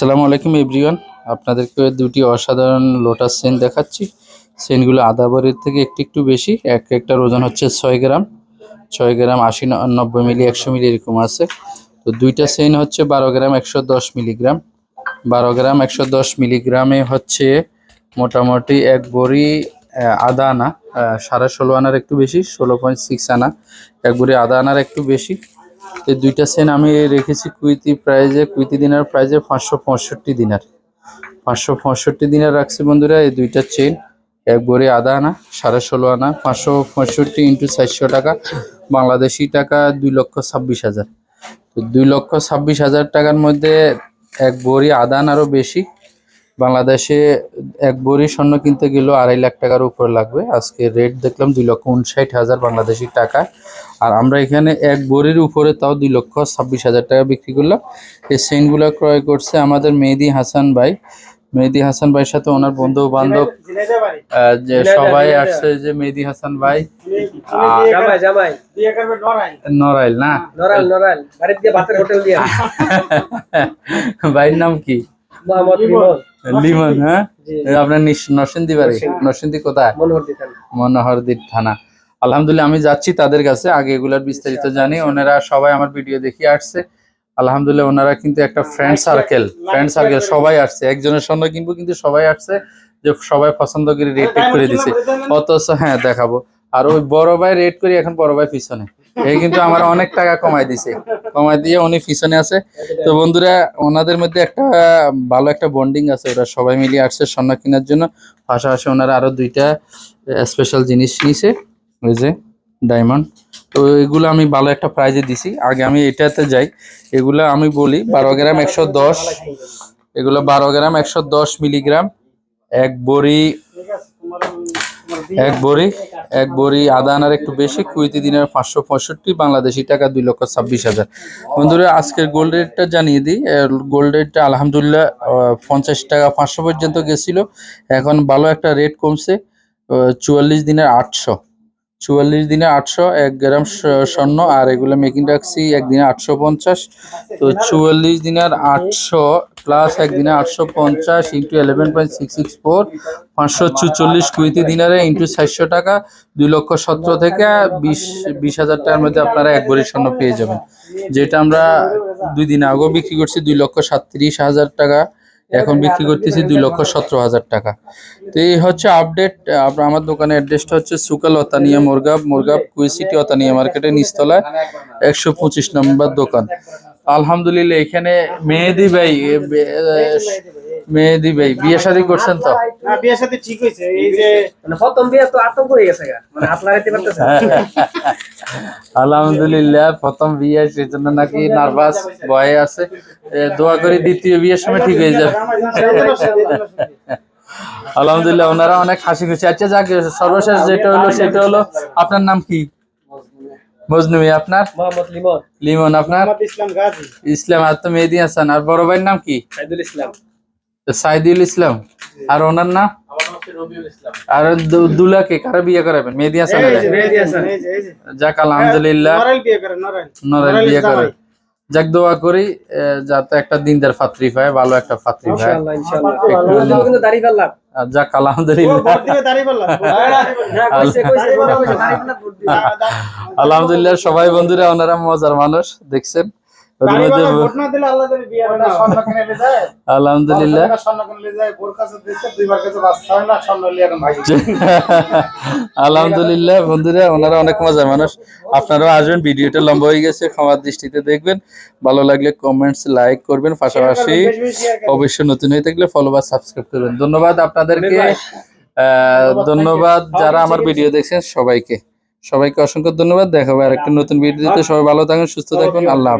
আসসালামু আলাইকুম এভরিওয়ান। আপনাদেরকে দুটি অসাধারণ লোটাস সেন দেখাচ্ছি। সেনগুলো আদা বড়ির থেকে একটু একটু বেশি। এক একটার ওজন হচ্ছে ছয় গ্রাম। ছয় গ্রাম আশি নব্বই মিলি, একশো মিলি এরকম আছে। তো দুইটা সেন হচ্ছে বারো গ্রাম একশো দশ মিলিগ্রাম। বারো গ্রাম একশো দশ মিলিগ্রামে হচ্ছে মোটামুটি এক বড়ি আদা আনা। সাড়ে ষোলো আনার একটু বেশি, ষোলো পয়েন্ট সিক্স আনা। এক বড়ি আদা আনার একটু বেশি। এই দুইটা সেন আমি রেখেছি কুইতি প্রাইজে, কুইতি দিনার প্রাইজে পাঁচশো পঁয়ষট্টি দিনার। পাঁচশো পঁয়ষট্টি দিনার রাখছি বন্ধুরা এই দুইটা চেন এক বড়ি আদা আনা, সাড়ে ষোলো আনা, পাঁচশো পঁয়ষট্টি ইন্টু চারশো টাকা। বাংলাদেশি টাকা দুই লক্ষ ছাব্বিশ হাজার। তো দুই লক্ষ ছাব্বিশ হাজার টাকার মধ্যে এক বড়ি আদান আরও বেশি। বাংলাদেশে এক বড়ি স্বর্ণ কিনতে গেলেও আড়াই লাখ টাকার উপর লাগবে। আজকে রেট দেখলাম দুই লক্ষ উনষাট হাজার বাংলাদেশি টাকা। আর আমরা এখানে এক বড়ির উপরে তাও দুই লক্ষ ছাব্বিশ হাজার টাকা বিক্রি করলাম। এই সেন্টগুলো ক্রয় করছে আমাদের মেহেদি হাসান ভাই। মেহেদি হাসান ভাইয়ের সাথে ওনার বন্ধু বান্ধব যে সবাই আসছে যে মেহেদি হাসান ভাই। নড়াইল। না? ভাইয়ের নাম কি? মোহাম্মদ লিমন লিমন হ্যাঁ। আপনার নিস- বাড়ি নরসিংদী। কোথায়? মনোহর মনোহরদীর থানা। আলহামদুলিল্লাহ আমি যাচ্ছি তাদের কাছে। আগে এগুলার বিস্তারিত জানি। ওনারা সবাই আমার ভিডিও দেখে আসছে। আলহামদুলিল্লাহ ওনারা কিন্তু একটা ফ্রেন্ড সার্কেল ফ্রেন্ড সার্কেল সবাই আসছে। একজনের সঙ্গে কিনবো কিন্তু সবাই আসছে যে সবাই পছন্দ করে রেট করে দিছে। অথচ হ্যাঁ দেখাবো। আর ওই বড় ভাই রেট করি এখন বড় ভাই পিছনে। এই কিন্তু আমার অনেক টাকা কমাই দিছে। কমাই দিয়ে উনি পিছনে আছে। তো বন্ধুরা, ওনাদের মধ্যে একটা, ভালো একটা বন্ডিং আছে। ওরা সবাই মিলে আসছে স্বর্ণ কেনার জন্য। পাশাপাশি ওনারা আরও দুইটা স্পেশাল জিনিস নিছে ওই যে ডায়মন্ড তো এগুলো আমি ভালো একটা প্রাইজে দিছি। আগে আমি এটাতে যাই। এগুলো আমি বলি, বারো গ্রাম একশো দশ। এগুলো বারো গ্রাম একশো দশ মিলিগ্রাম। এক বড়ি এক বড়ি এক বড়ি আদা আনার একটু বেশি, কুইতি দিনের পাঁচশো পঁয়ষট্টি, বাংলাদেশি টাকা দুই লক্ষ ছাব্বিশ হাজার। বন্ধুরা, আজকের গোল্ড রেটটা জানিয়ে দিই। গোল্ড রেটটা আলহামদুলিল্লাহ পঞ্চাশ টাকা পাঁচশো পর্যন্ত গেছিল। এখন ভালো একটা রেট কমছে চুয়াল্লিশ দিনের আটশো। চুয়াল্লিশ দিনে আটশো, এক গ্রাম স্বর্ণ আর এগুলো মেকিং রাখছি একদিনে আটশো পঞ্চাশ। তো চুয়াল্লিশ দিনের আটশো প্লাস একদিনে আটশো পঞ্চাশ into eleven point six six four পাঁচশো চুচল্লিশ কুইতি দিনারে ইন্টু চারশো টাকা, দুই লক্ষ সতেরো থেকে বিশ বিশ হাজার টাকার মধ্যে আপনারা এক ভরি স্বর্ণ পেয়ে যাবেন। যেটা আমরা দুই দিন আগেও বিক্রি করছি, দুই লক্ষ সাতত্রিশ হাজার টাকা। এখন বিক্রি করতেছি দুই লক্ষ সতেরো হাজার টাকা। তো এই হচ্ছে আপডেট আমার দোকানের অ্যাড্রেসটা হচ্ছে সুকাল অতানিয়া মোরগাব মোরগাব কুইসিটি অতানিয়া মার্কেটের নিচতলায় একশো পঁচিশ নম্বর দোকান। আলহামদুলিল্লাহ এখানে মেহেদি ভাই মেহেদি ভাই বিয়ে শাদী করছেন তো? না বিয়ের সাথে ঠিক হয়েছে এই যে মানে প্রথম বিয়ে তো আতঙ্ক হয়ে গেছে মানে আপনারা দিতে পারতেছেন আলহামদুলিল্লাহ প্রথম বিয়ে সেজন্য নাকি নার্ভাস ভয়ে আছে। দোয়া করি দ্বিতীয় বিয়ের সময় ঠিক হয়ে যাবে। আলহামদুলিল্লাহ ওনারা অনেক হাসি খুশি। আচ্ছা যাক সর্বশেষ যেটা হলো সেটা হলো আপনার নাম কি? মজনুমি আপনার? মোহাম্মদ লিমন। লিমন আপনার? ইসলাম গাজী। ইসলাম আর তো মেহেদি হাসান আর বড় ভাইয়ের নাম কি? সাইদুল ইসলাম। সাইদুল ইসলাম। আর ওনার না? আর দু- দুলাকে কারও বিয়ে করাবেন? মেহেদি হাসান। যাক আলহামদুলিল্লাহ। বিয়ে করে নরেন নড়াইলের বিয়ে করে। যাক দোয়া করি যাতে একটা দিনদার পাত্রী পায় ভালো একটা পাত্রী পায় যাক আলহামদুলিল্লাহ। হ্যাঁ আলহামদুলিল্লাহ সবাই বন্ধুরা ওনারা মজার মানুষ দেখছেন? আলহামদুলিল্লাহ। আলহামদুলিল্লাহ বন্ধুরা ওনারা অনেক মজার মানুষ। আপনারাও আসবেন ভিডিওটা লম্বা হয়ে গেছে ক্ষমার দৃষ্টিতে দেখবেন। ভালো লাগলে কমেন্টস লাইক করবেন। পাশাপাশি। অবশ্যই নতুন হয়ে থাকলে ফলো বা সাবস্ক্রাইব করবেন। ধন্যবাদ আপনাদেরকে। আহ, ধন্যবাদ যারা আমার ভিডিও দেখছেন সবাইকে। সবাইকে অসংখ্য ধন্যবাদ। দেখাবো আর একটা নতুন ভিডিওতে সবাই ভালো থাকুন সুস্থ থাকুন। আল্লাহ।